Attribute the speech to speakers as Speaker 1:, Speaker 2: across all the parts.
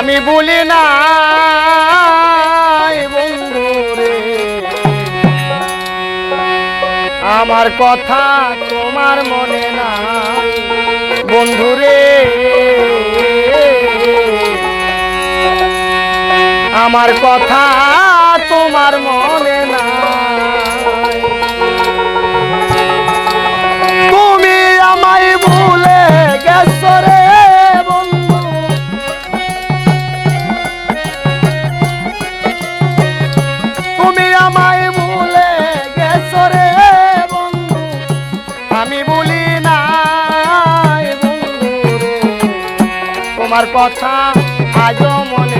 Speaker 1: আমি বলি না বন্ধু রে। আমার কথা তোমার মনে না বন্ধু রে। আমার কথা তোমার মনে নাই। তোমার কথা আজও মনে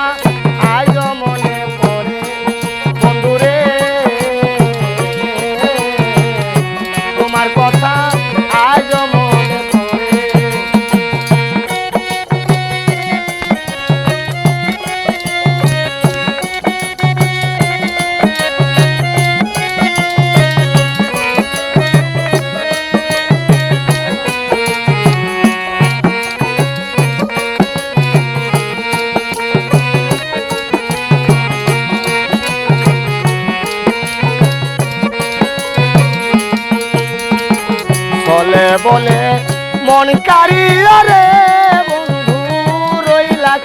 Speaker 1: বলে বলে মন রে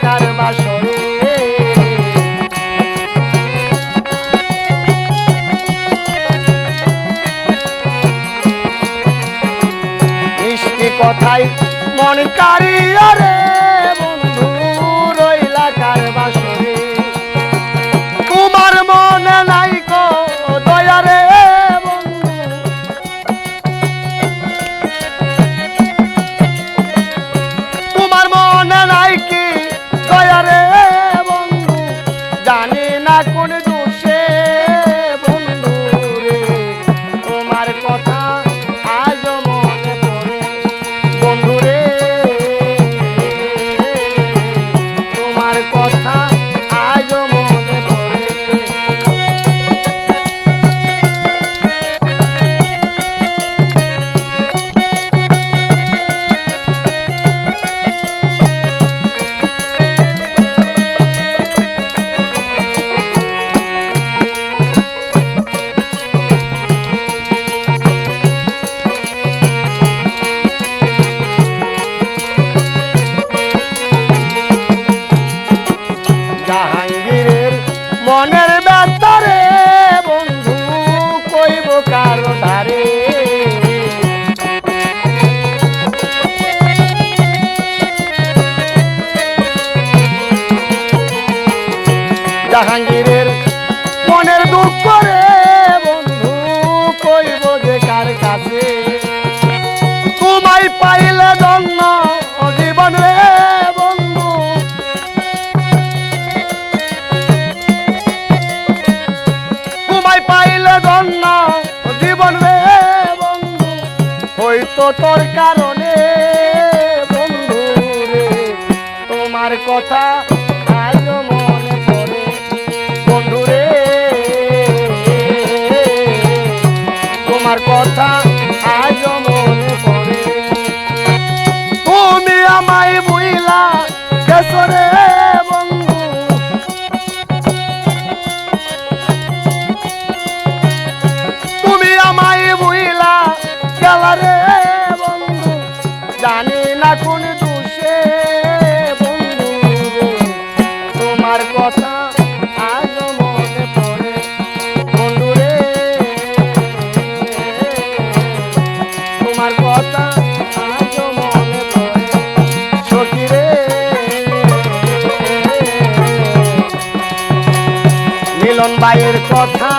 Speaker 1: কার বাসরে। মিষ্টি কথাই মন কারিয়া রে জাহাঙ্গীরের মনের দুঃখ রে বন্ধু, কইব যে কার কাছে? তোমায় পাইলে ধন্য জীবন রে বন্ধু। তোমায় পাইলে ধন্য জীবন রে বন্ধু। হয়তো তোর কারণে বন্ধু রে, তোমার কথা আজ কথা মিলন বাইয়ের কথা।